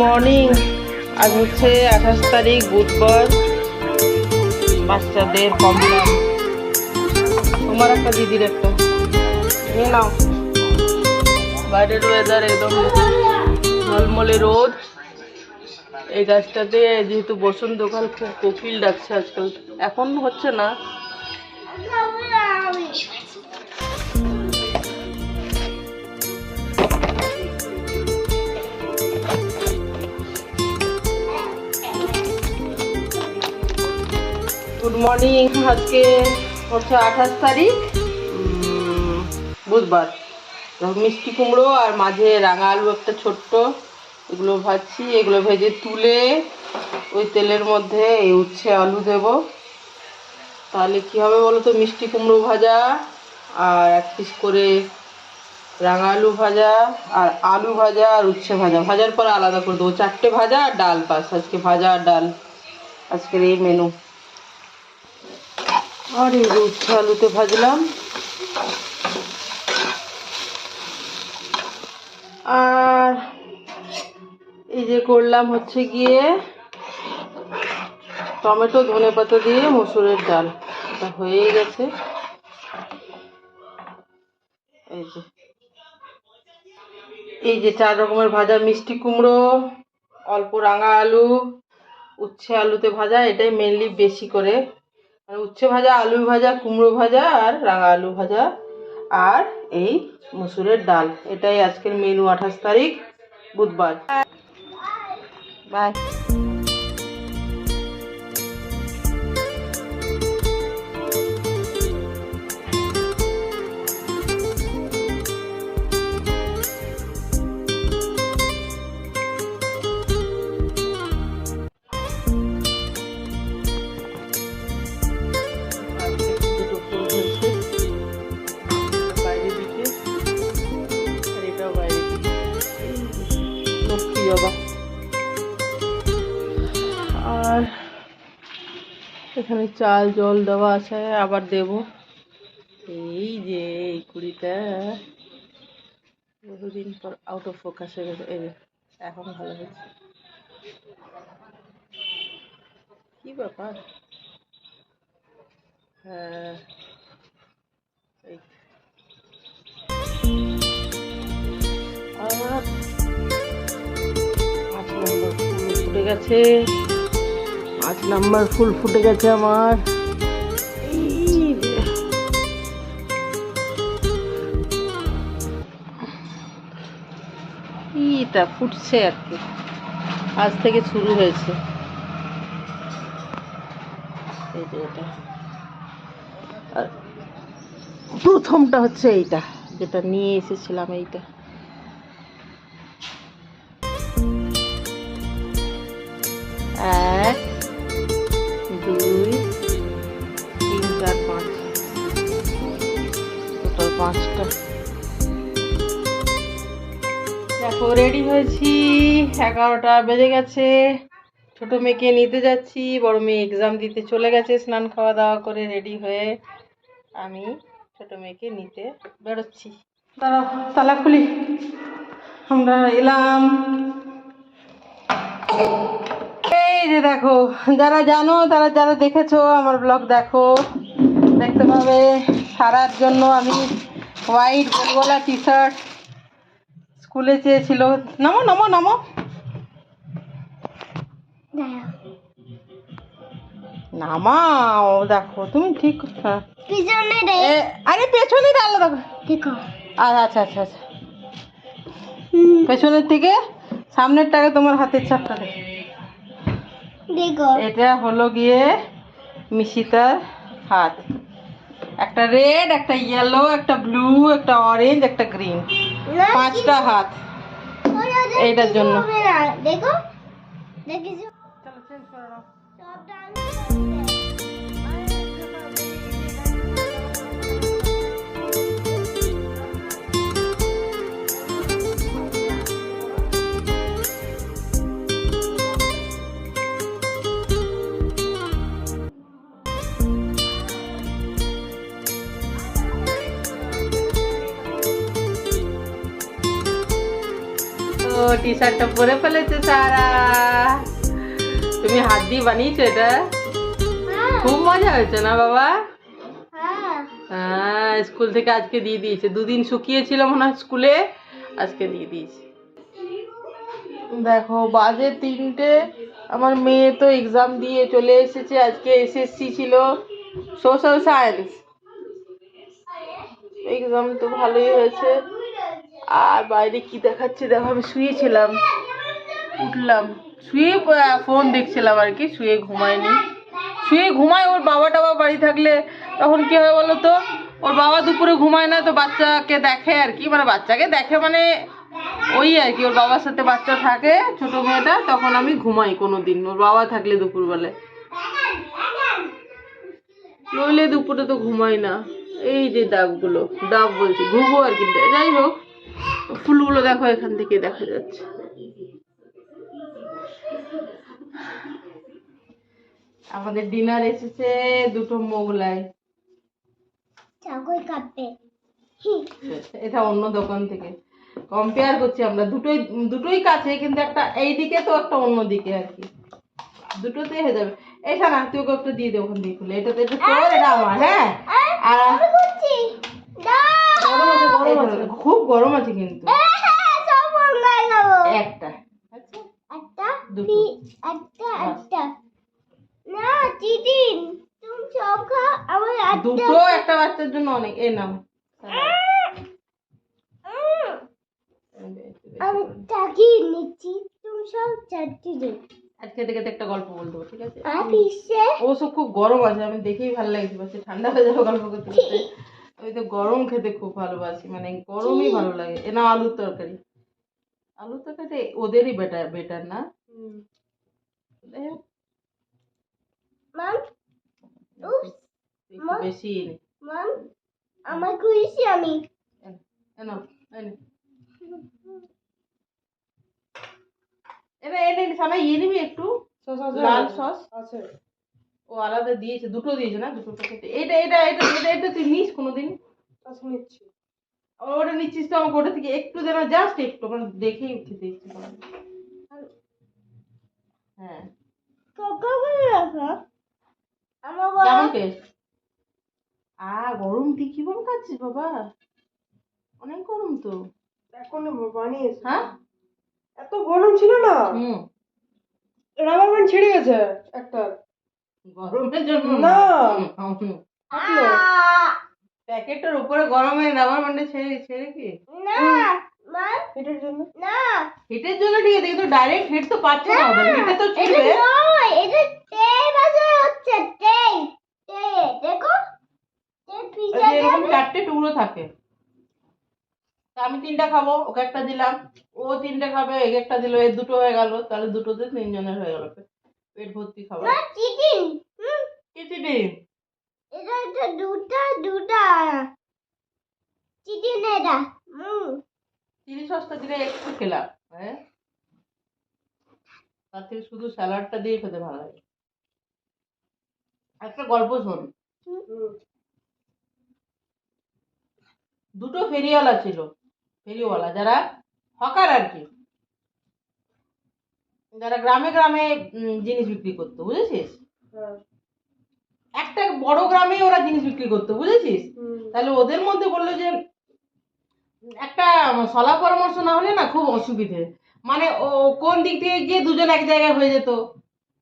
Morning আজ হচ্ছে আঠাশ তারিখ, বুধবার। বাচ্চাদের কমপ্লেন তোমার একটা দিদির একটা। নিয়ে নাও। বাইরের ওয়েদার একদম ঝলমলে রোদ। এই গাছটাতে যেহেতু বসন্তকাল খুব কোকিল ডাকছে আজকাল। এখন হচ্ছে না। Good morning. আজকে হচ্ছে আঠাশ তারিখ। বুধবার। মিষ্টি কুমড়ো আর মাঝে রাঙা আলু একটা ছোট্ট। এগুলো ভাজছি। এগুলো ভেজে তুলে ওই তেলের মধ্যে এই উচ্ছে আলু দেব। তাহলে কি হবে বলো তো মিষ্টি কুমড়ো ভাজা আর এক পিস করে রাঙা আলু ভাজা আর আলু ভাজা আর উচ্ছে ভাজা। ভাজার পর আলাদা করে দেবো। চারটে ভাজা আর ডাল পাস আজকে ভাজা আর ডাল। আজকের এই মেনু আর এই যে উচ্ছে আলুতে ভাজলাম। আর এই যে করলাম হচ্ছে গিয়ে টমেটো, ধনে পাতা দিয়ে মসুরের ডাল। এটা হয়েই গেছে। এই যে। এই যে চার রকমের ভাজা, মিষ্টি কুমড়ো, অল্প রাঙা আলু, উচ্ছে আলুতে ভাজা, এটাই মেনলি বেশি করে মানে উচ্ছে ভাজা, আলু ভাজা, কুমড়ো ভাজা আর রাঙা আলু ভাজা আর এই মসুরের ডাল। এটাই আজকের মেনু আঠাশ তারিখ, বুধবার। বাই এখানে চাল, জল দেওয়া আছে, আবার দেব। এই যে এই কুড়িটা। বহুদিন পর আউট অফ ফোকাস হয়ে গেছে। এই এখন ভালো হয়েছে কি ব্যাপার? হ্যাঁ এই পাঁচ ফুটে গেছে। পাঁচ নাম্বার ফুল ফুটে গেছে আমার। যে। ফুটছে আর কি। আজ থেকে শুরু হয়েছে। এটা। আর প্রথমটা হচ্ছে এইটা, যেটা নিয়ে এসেছিলাম এইটা। পাঁচটা। দেখো রেডি হয়েছি। এগারোটা বেজে গেছে। ছোট মেয়েকে নিতে যাচ্ছি। বড় মেয়ে এক্সাম দিতে চলে গেছে স্নান খাওয়া দাওয়া করে রেডি হয়ে আমি ছোট মেয়েকে নিতে বেরোচ্ছি। তারা তালা খুলি। আমরা এলাম। এই যে দেখো, যারা জানো, তারা যারা দেখেছ আমার ব্লগ দেখো। দেখতে পাবে সারার জন্য আমি হোয়াইট গোলগোলা টি শার্ট স্কুলে চেয়েছিল। নামো নামো নামো। নামাও দেখো তুমি ঠিক পিছনে আরে পেছনে করে। দেখো। আচ্ছা আচ্ছা আচ্ছা। পেছনের থেকে সামনেরটাকে তোমার হাতের চাপটা দে। দেখো। এটা হলো গিয়ে মিশিতার হাত। একটা রেড একটা ইয়েলো একটা ব্লু একটা অরেঞ্জ একটা গ্রিন পাঁচটা হাত। এইটার জন্য। দেখো। টি শার্টটা পরে ফেলেছে সারা। তুমি হাত দিয়ে বানিয়েছো এটা? হ্যাঁ। খুব মজা হয়েছে না বাবা? হ্যাঁ। হ্যাঁ স্কুল থেকে আজকে দিয়ে দিয়েছে। দুদিন শুকিয়েছিল মনে হয় স্কুলে আজকে দিয়ে দিয়েছে। দেখো বাজে তিনটে। আমার মেয়ে তো এক্সাম দিয়ে চলে এসেছে আজকে এসএসসি ছিল। সোশ্যাল সায়েন্স এক্সাম তো ভালোই হয়েছে। আর বাইরে কি দেখাচ্ছে? দেখো, আমি শুয়েছিলাম। উঠলাম। শুয়ে ফোন দেখছিলাম আর কি, শুয়ে ঘুমায়নি। শুয়ে ঘুমায়, ওর বাবা টাবা বাড়ি থাকলে তখন কি হয় বলো তো? ওর বাবা দুপুরে ঘুমায় না, তো বাচ্চাকে দেখে আর কি মানে বাচ্চাকে দেখে মানে ওই আর কি, ওর বাবার সাথে বাচ্চা থাকে, ছোট মেয়েটা, তখন আমি ঘুমাই কোনো দিন ওর বাবা থাকলে দুপুরবেলায়। নইলে দুপুরে তো ঘুমাই না। এই যে ডাবগুলো ডাব বলছি, ঘুঘু আর কি, যাই হোক। ফুলগুলো দেখো এখান থেকে দেখা যাচ্ছে। আমাদের ডিনার এসেছে দুটো মোগলাই। এটা অন্য দোকান থেকে। কম্পেয়ার করছি আমরা দুটোই দুটোই কাছে কিন্তু একটা এই দিকে তো একটা অন্য দিকে আর কি। দুটোতেই হয়ে যাবে। এই না তুই ওকে একটু দিয়ে দে ওখান দিয়ে খুলে। এটা তো এটা তোর এটা আমার হ্যাঁ? আর গরম আছে খুব গরম আছে কিন্তু। সব একটা। আচ্ছা। একটা দুটো। একটা একটা। না চিটিন তুমি সব খাও আমার দুটো একটা বাচ্চার জন্য অনেক এই নাও। আমি তাকিয়ে নিচ্ছি তুমি সব চারটি দিন আজকে থেকে একটা গল্প বলতে ঠিক আছে? আর পিসে অবশ্য খুব গরম আছে আমি দেখেই ভালো লাগছে ঠান্ডা হয়ে যাবে গল্প করতে। আমি তো গরম খেতে খুব ভালোবাসি মানে গরমই ভালো লাগে। এ না আলুর তরকারি। আলুর তরকারি ওদেরই বেটার বেটার না? একটু বেশি আমার খুশি আমি। এন- এনো, এনে। এনে ইয়ে নিবি একটু। লাল সস। ও আলাদা দিয়েছে দুটো দিয়েছে না? দুটো প্যাকেটে এটা এটা এটা এটা এটা তুই নিস কোনোদিন? নিচ্ছি। আবার ওটা নিচ্ছিস তো আমাকে ওটা থেকে। একটু দেনা জাস্ট একটু মানে দেখেই খেতে ইচ্ছে করে। হ্যাঁ। কেমন টেস্ট আ গরম তুই কি বল খাচ্ছিস বাবা? অনেক গরম তো। এখন বানিয়েছে। হ্যাঁ? এত গরম ছিল না? হুম। রাবার ব্যান্ড ছিঁড়ে গেছে একটা। গরমের জন্য না। প্যাকেটটার উপরে গরমে রাবার ব্যান্ডে ছেড়ে ছেড়ে কি? না মাম জন্য? না। হিটের জন্য ঠিক আছে কিন্তু ডাইরেক্ট হিট তো পাচ্ছে না ওদের। হিটে তো ছিড়বে এটা হচ্ছে দেখো। এরকম চারটে টুকরো থাকে। তা আমি তিনটা খাব ওকে একটা দিলাম। ও তিনটে খাবে এক একটা দিল এর দুটো হয়ে গেল তাহলে দুটোতে তিনজনের হয়ে গেল। পেট ভর্তি খাবার। না চিটিং হুম। কিছু নেই এটা এটা দুটা দুটা। চিটিং এটা। হুম। চিলি সসটা দিলে একটু খেলাম হ্যাঁ? তার থেকে শুধু স্যালাডটা দিয়ে খেতে ভালো লাগে। একটা গল্প শোন। দুটো ফেরিওয়ালা ছিল ফেরিওয়ালা যারা হকার আর কি। যারা গ্রামে গ্রামে জিনিস বিক্রি করতো বুঝেছিস? হ্যাঁ। একটা বড় গ্রামে ওরা জিনিস বিক্রি করতো বুঝেছিস? তাহলে ওদের মধ্যে বলল যে একটা সলা পরামর্শ না হলে না খুব অসুবিধে। মানে ও কোন দিক থেকে গিয়ে দুজন এক জায়গায় হয়ে যেত?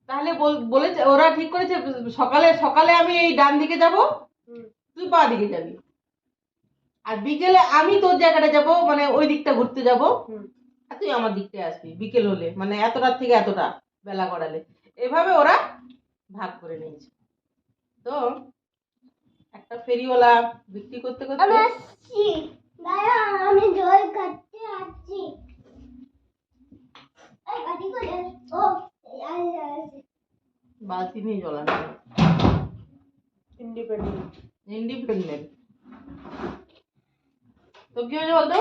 তাহলে বল- বলেছে ওরা ঠিক করেছে সকালে সকালে আমি এই ডান দিকে যাব তুই বা দিকে যাবি। আর বিকেলে আমি তোর জায়গাটা যাব মানে ওই দিকটা ঘুরতে যাব। তুই আমার দিকটায় আসবি বিকেল হলে। মানে এতটার থেকে এতটা বেলা করালে এভাবে ওরা ভাগ করে নিয়েছে। তো একটা ফেরিওয়ালা বিক্রি করতে আমি করতে আমি জল কাটতে আসছি। বালতি নিয়ে জল আনবে ইন্ডিপেন্ডেন্ট ইন্ডিপেন্ডেন্ট তো কি হয়েছে বলতো?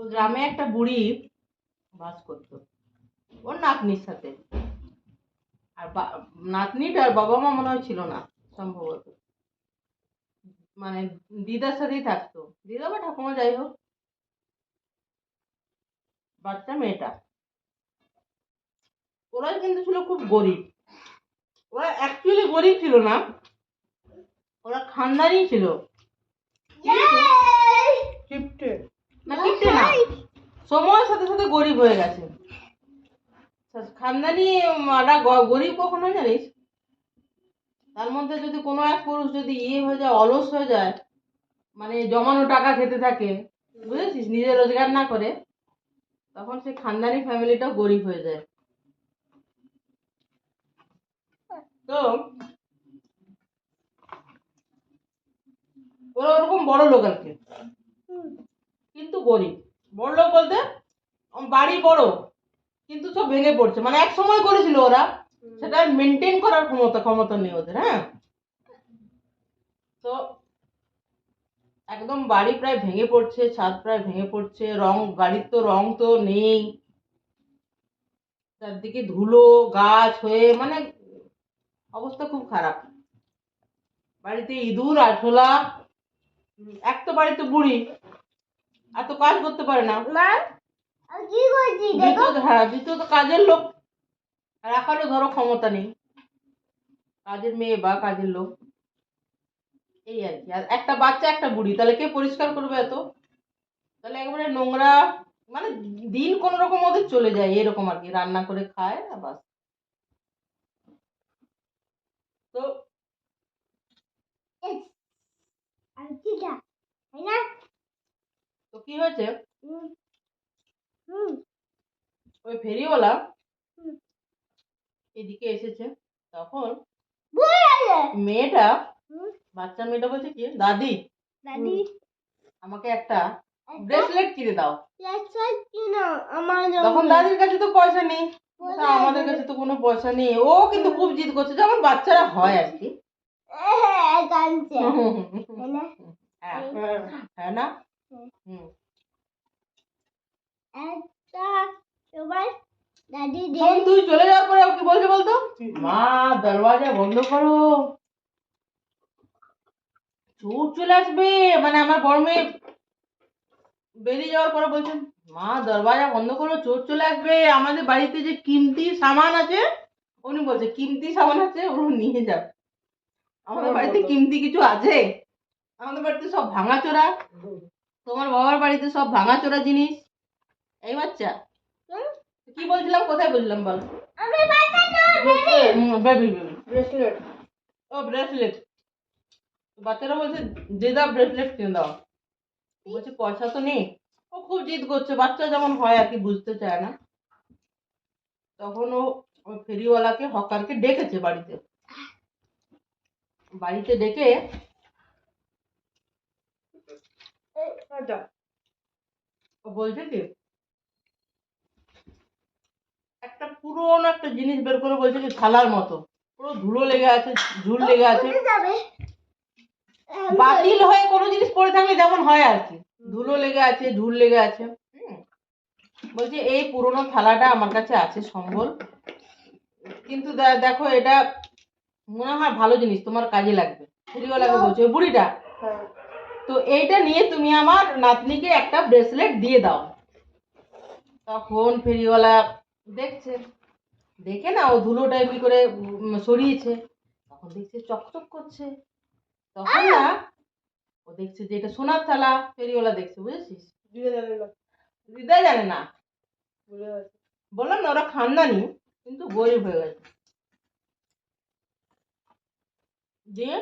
ও গ্রামে একটা বুড়ি বাস করতো ওর নাতনির সাথে। আর নাতনিটার বাবা মা মনে হয় ছিল না সম্ভবত। মানে দিদার সাথেই থাকতো। দিদা বা ঠাকুমা যাই হোক বাচ্চা মেয়েটা। ওরা কিন্তু ছিল খুব গরিব। ওরা অ্যাকচুয়ালি গরিব ছিল না ওরা খানদানি ছিল। না কিনতে না। সময়ের সাথে সাথে গরিব হয়ে গেছে। খানদানি ওরা গরিব কখন হয় জানিস? তার মধ্যে যদি কোনো এক পুরুষ যদি ইয়ে হয়ে যায় অলস হয়ে যায় মানে জমানো টাকা খেতে থাকে বুঝেছিস? নিজে রোজগার না করে তখন সে খানদানি ফ্যামিলিটা গরিব হয়ে যায়। তো ওরা ওরকম বড় লোক আর কি। গরিব বড় লোক বলতে বাড়ি বড় কিন্তু সব ভেঙে পড়ছে। মানে এক সময় করেছিল ওরা। সেটা মেনটেন করার ক্ষমতা ক্ষমতা নেই ওদের হ্যাঁ? তো একদম বাড়ি প্রায় ভেঙে পড়ছে ছাদ প্রায় ভেঙে পড়ছে রং গাড়ির তো রং তো নেই। চারদিকে ধুলো গাছ হয়ে মানে অবস্থা খুব খারাপ। বাড়িতে ইঁদুর আরশোলা এক তো বাড়িতে বুড়ি আর তো কাজ করতে পারে না। হ্যাঁ কাজের লোক। রাখারও ধরো ক্ষমতা নেই। কাজের মেয়ে বা কাজের লোক। এই আর কি। আর একটা বাচ্চা একটা বুড়ি তাহলে কে পরিষ্কার করবে এত? তাহলে একেবারে নোংরা মানে দিন কোন রকম ওদের চলে যায় এরকম আর কি। রান্না করে খায় আর বাস। তো তো কি হয়েছে? ওই ফেরিওয়ালা এদিকে এসেছে। তখন মেয়েটা বাচ্চা মেয়েটা বলছে কি? দাদি। দাদি। আমাকে একটা ব্রেসলেট কিনে দাও। তখন দাদির কাছে তো পয়সা নেই। আমাদের কাছে তো কোনো পয়সা নেই। ও কিন্তু খুব জিদ করছে। যেমন বাচ্চারা হয় আর কি। হ্যাঁ না। না হুম। হুম একটা সবাই দাদি তুই চলে যাওয়ার পরে কি বলছে বলতো? মা দরওয়াজা বন্ধ করো। চোর চলে আসবে মানে আমার বড় মেয়ে বেরিয়ে যাওয়ার পরে বলছেন মা দরওয়াজা বন্ধ করো চোর চলে আসবে। আমাদের বাড়িতে যে কিমতি সামান আছে উনি বলছে কিমতি সামান আছে ওগুলো নিয়ে যাও আমাদের বাড়িতে কিমতি কিছু আছে? আমাদের বাড়িতে সব ভাঙাচোরা। তোমার বাবার বাড়িতে সব ভাঙাচোরা জিনিস? এই বাচ্চা। কি বলছিলাম? কোথায় বলছিলাম বল? বেবি। Baby bracelet. ও ব্রেসলেট। বাচ্চারা বলছে দাও ব্রেসলেট কিনে দাও। বলছে পয়সা তো নেই। ও খুব জিদ করছে। বাচ্চা যেমন হয় আর কি বুঝতে চায় না। তখন ও ফেরিওয়ালাকে হকারকে ডেকেছে বাড়িতে। বাড়িতে ডেকে বলছে কি একটা পুরোনো একটা জিনিস বের করে বলছে কি থালার মতো। পুরো ধুলো লেগে আছে ঝুল লেগে আছে। কোথায় বাতিল হয়ে কোনো জিনিস পড়ে থাকলে যেমন হয় আর কি। ধুলো লেগে আছে ঝুল লেগে আছে বলছে এই পুরোনো থালাটা আমার কাছে আছে সম্বল। কিন্তু দেখো এটা মনে হয় ভালো জিনিস তোমার কাজে লাগবে। বলছে বুড়িটা? হ্যাঁ। তো এইটা নিয়ে তুমি আমার নাতনিকে একটা ব্রেসলেট দিয়ে দাও। তখন ফেরিওয়ালা দেখছে দেখে না ও ধুলোটা এমনি করে সরিয়েছে। তখন দেখছে চকচক করছে। তখন না ও দেখছে যে এটা সোনার থালা ফেরিওয়ালা দেখছে বুঝেছিস? দিয়ে জানে না হৃদয় জানে না। বললাম না ওরা খানদানি কিন্তু গরিব হয়ে গেছে। দিয়ে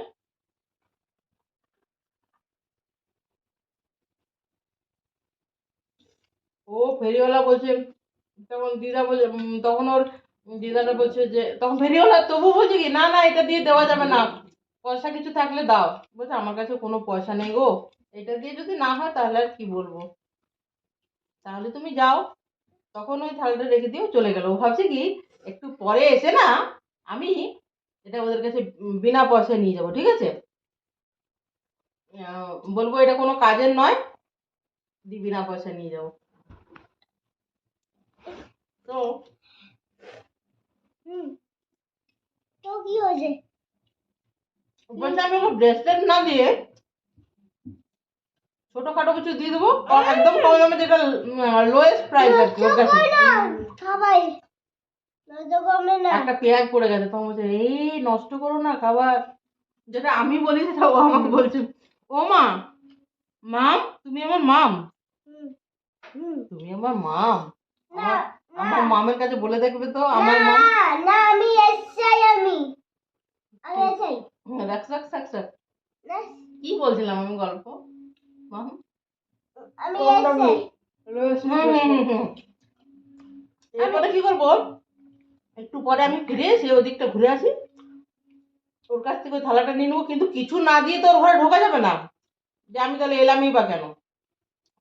ও ফেরিওয়ালা বলছে, তখন দিদা বলছে তখন ওর দিদাটা বলছে যে, তখন ফেরিওয়ালা তবু বলছে কি, না না, এটা দিয়ে দেওয়া যাবে না, পয়সা কিছু থাকলে দাও। বলছে, আমার কাছে কোনো পয়সা নেই গো, এটা দিয়ে যদি না হয় তাহলে আর কি বলব? তাহলে তুমি যাও। তখন ওই থালাটা রেখে দিয়েও চলে গেল। ও ভাবছে কি, একটু পরে এসে না, আমি এটা ওদের কাছে বিনা পয়সায় নিয়ে যাব, ঠিক আছে? বলব, এটা কোনো কাজের নয় দি বিনা পয়সা নিয়ে যাব। তো হুম। তো কি হয়েছে বলছে আমি ওকে ব্রেসলেট না দিয়ে ছোটখাটো কিছু দিয়ে দেবো একদম কম দামে যেটা লোয়েস্ট প্রাইস না একটা পেঁয়াজ পড়ে গেছে তখন বলছে এই নষ্ট করো না খাবার। যেটা আমি বলি সেটা ও আমাকে বলছে ও মা মাম তুমি আমার মাম। তুমি আমার মাম। না আমার- মামের কাছে বলে দেখবে তো আমার মাম না আমি এসছাই আমি। আমি এসছাই রাখ রাখ রাখ রাখ। কি বলছিলাম আমি গল্প? মাম আমি হুম। এরপরে কি করব একটু পরে আমি ফিরে এসে ওদিকটা ঘুরে আসি। ওর কাছ থেকে ওই থালাটা নিয়ে নেব কিন্তু কিছু না দিয়ে তো ওর ঘরে ঢোকা যাবে না। যে আমি তাহলে এলামই বা কেন?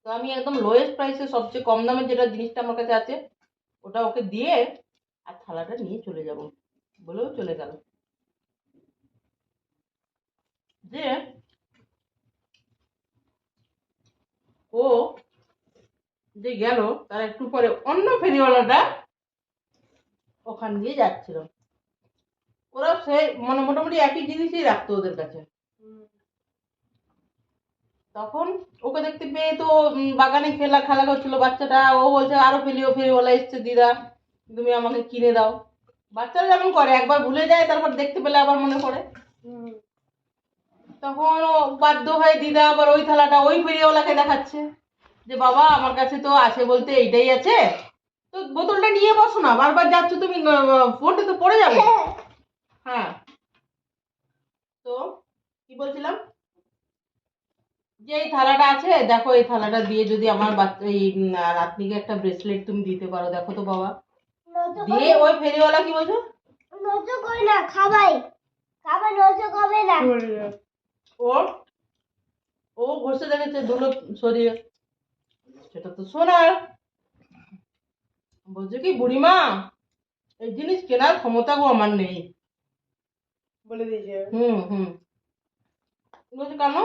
তো আমি একদম লোয়েস্ট প্রাইসে সবচেয়ে কম দামের যেটা জিনিসটা আমার কাছে আছে ওটা ওকে দিয়ে আর থালাটা নিয়ে চলে যাব। বলেও চলে গেল। যে ও যে গেল, তার একটু পরে অন্য ফেরিওয়ালাটা ওখান দিয়ে যাচ্ছিল। ওরা সে মানে মোটামুটি একই জিনিসই রাখতো ওদের কাছে। তখন ওকে দেখতে পেয়ে তো বাগানে খেলা খেলা করছিল বাচ্চাটা। ও বলছে আরও ফেলিও ফেরিওয়ালা এসছে দিদা তুমি আমাকে কিনে দাও। বাচ্চারা যেমন করে একবার ভুলে যায় তারপর দেখতে পেলে আবার মনে পড়ে। তখন ও বাধ্য হয় দিদা আবার ওই থালাটা ওই ফেরিওয়ালাকে দেখাচ্ছে। যে বাবা আমার কাছে তো আছে বলতে এইটাই আছে। তো বোতলটা নিয়ে বসো না বারবার যাচ্ছ তুমি ফোনটা তো পড়ে যাবে। হ্যাঁ। তো কি বলছিলাম? যে এই থালাটা আছে দেখো এই থালাটা দিয়ে যদি আমার বাচ্চা এই নাতনিকে একটা ব্রেসলেট তুমি দিতে পারো দেখো তো বাবা। দিয়ে ওই ফেরিওয়ালা কি বলছো? নজর কই না খাবাই। খাবার নজর কমে না। ও ও ঘষে দেখেছে দুলো সরিয়ে। সেটা তো সোনার। বলছে কি বুড়িমা এই জিনিস কেনার ক্ষমতা গো আমার নেই। বলে দিয়েছে। হুম হুম। বলছে কেন?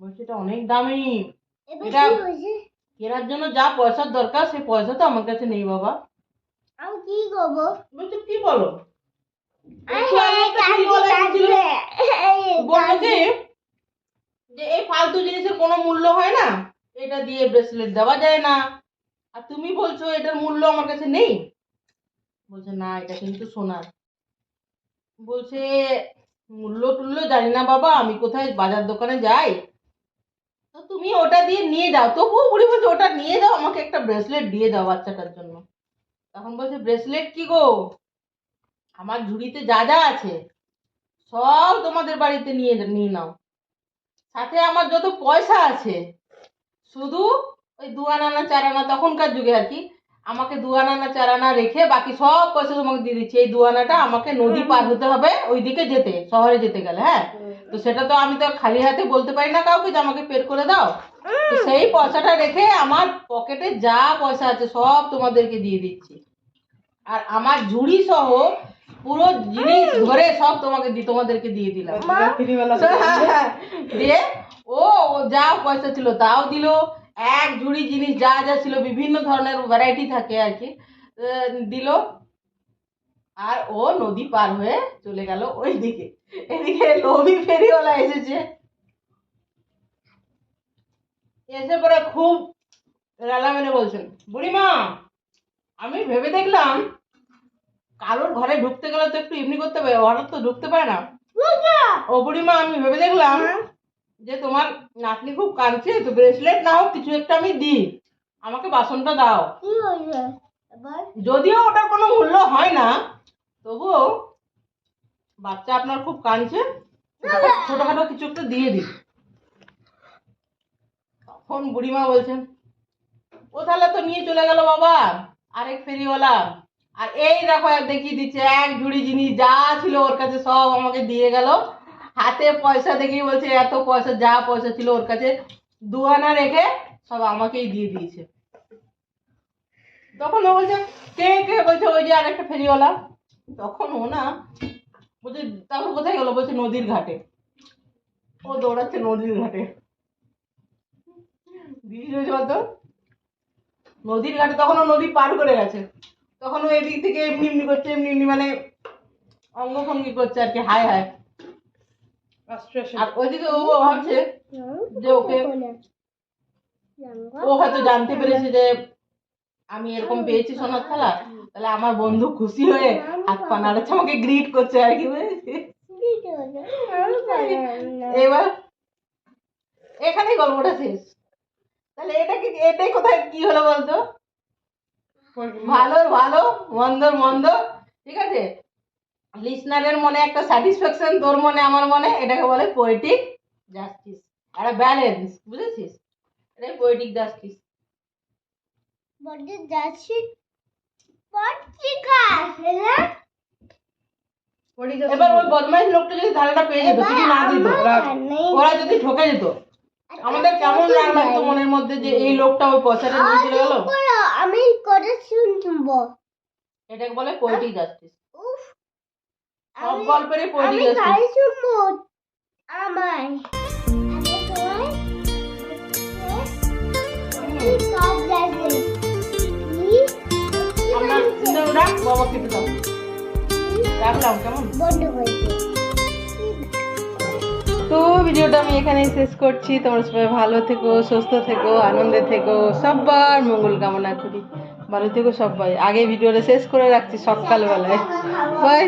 বলছে এটা অনেক দামি। এটা- কেনার জন্য যা পয়সার দরকার সে পয়সা তো আমার কাছে নেই বাবা। আমি কি করব? বলছে কি বলো? আরে একটু আগে একটা ফেরিওয়ালা এসেছিল, বলল কি যে এই ফালতু জিনিসের কোনো মূল্য হয় না। এটা দিয়ে ব্রেসলেট দেওয়া যায় না। আর তুমি বলছো এটার মূল্য আমার কাছে নেই? বলছে না এটা কিন্তু সোনার। বলছে মূল্য টুল্য জানি না বাবা আমি কোথায় বাজার দোকানে যাই? তো তুমি ওটা দিয়ে নিয়ে যাও। তবুও বুড়ি বলছে, ওটা নিয়ে যাও, আমাকে একটা ব্রেসলেট দিয়ে দাও বাচ্চাটার জন্য। তখন বলছে ব্রেসলেট কি গো? আমার ঝুড়িতে যা যা আছে, সব তোমাদের বাড়িতে নিয়ে নিয়ে নাও। সাথে আমার যত পয়সা আছে, শুধু ওই দু আনা চার আনা তখনকার যুগে আর কি আমাকে দু আনা না চার আনা রেখে বাকি সব পয়সা তোমাকে দিয়ে দিচ্ছি। এই দু আনাটা আমাকে নদী পার হতে হবে ওইদিকে যেতে শহরে যেতে গেলে হ্যাঁ? তো সেটা তো আমি তো খালি হাতে বলতে পারি না কাউকে যে আমাকে পেড করে দাও। তো সেই পয়সাটা রেখে আমার পকেটে যা পয়সা আছে সব তোমাদেরকে দিয়ে দিচ্ছি। আর আমার ঝুড়ি সহ পুরো জিনিস ধরে সব তোমাকে দি তোমাদেরকে দিয়ে দিলাম। দিয়ে ও যা পয়সা ছিল তাও দিল। এক ঝুড়ি জিনিস যা যা ছিল বিভিন্ন ধরনের ভ্যারাইটি থাকে আর কি দিল। আর ও নদী পার হয়ে চলে গেল ওই দিকে এদিকে লোভি ফেরিওয়ালা এসেছে। এসে পরে খুব রালা মেরে বলছেন বুড়িমা আমি ভেবে দেখলাম কারোর ঘরে ঢুকতে গেলে তো একটু এমনি করতে হবে হঠাৎ তো ঢুকতে পারে না। ও বুড়িমা আমি ভেবে দেখলাম যে তোমার নাতনি খুব কাঁদছে তো ব্রেসলেট না হোক কিছু একটা আমি দিই। আমাকে বাসনটা দাও। যদিও ওটার কোনো মূল্য হয় না তবুও বাচ্চা আপনার খুব কাঁদছে ছোটখাটো- কিছু একটা দিয়ে দিই। তখন বুড়িমা বলছেন ও তাহলে তো নিয়ে চলে গেল বাবা আরেক ফেরিওয়ালা। আর এই দেখো এক দেখিয়ে দিচ্ছে এক ঝুড়ি জিনিস যা ছিল ওর কাছে সব আমাকে দিয়ে গেল। হাতে পয়সা দেখিয়ে বলছে, এত পয়সা, যা পয়সা ছিল ওর কাছে দু আনা রেখে সব আমাকেই দিয়ে দিয়েছে। তখন ও বলছে, কে কে? বলছে, ওই যে আরেকটা ফেরিওয়ালা। তখন ও না বলছে, তারপর কোথায় গেলো? বলছে, নদীর ঘাটে। ও দৌড়াচ্ছে নদীর ঘাটে। দিয়েছে বলতো, নদীর ঘাটে। তখন ও নদী পার করে গেছে। তখন ও এদিক থেকে এমনি এমনি করছে, এমনি এমনি মানে অঙ্গভঙ্গি করছে আর কি, হায় হায়। আর ওইদিকে ও ভাবছে যে ওকে ও হয়তো জানতে পেরেছে যে আমি এরকম পেয়েছি সোনার থালা। তাহলে আমার বন্ধু খুশি হয়ে হাত পা নাড়াচ্ছে আমাকে গ্রিট করছে আর কি। এবার এখানেই গল্পটা শেষ। তাহলে এটাকে এটাই কোথায় কি হলো বলতো? ভালোর ভালো মন্দর মন্দ ঠিক আছে? লিসনারের মনে একটা স্যাটিসফ্যাকশন তোর মনে আমার মনে এটাকে বলে পোয়েটিক জাস্টিস একটা ব্যালেন্স বুঝেছিস? এটাই পোয়েটিক জাস্টিস বডি যাচ্ছি পত্রিকা না এবার ওই বদমাইশ লোকটা যদি থালাটা পেয়ে যেত কিছু না দিত ওরা যদি ঠকে যেত। আমাদের কেমন রাগ লাগতো মনের মধ্যে যে এই লোকটা ওই পয়সাটা নিয়ে চলে গেল? আমি শুনব। এটাকে বলে পোয়েটিক জাস্টিস সব গল্পেরই আমি শুনব আমায়। বাবা দাও। রাখলাম কেমন? বন্ধ হয়েছে। তো ভিডিওটা আমি এখানেই শেষ করছি। তোমরা সবাই ভালো থেকো সুস্থ থেকো আনন্দে থেকো। সবার মঙ্গল কামনা করি। ভালো থেকো সবাই আগে ভিডিওটা শেষ করে রাখছি সকালবেলায়। বাই।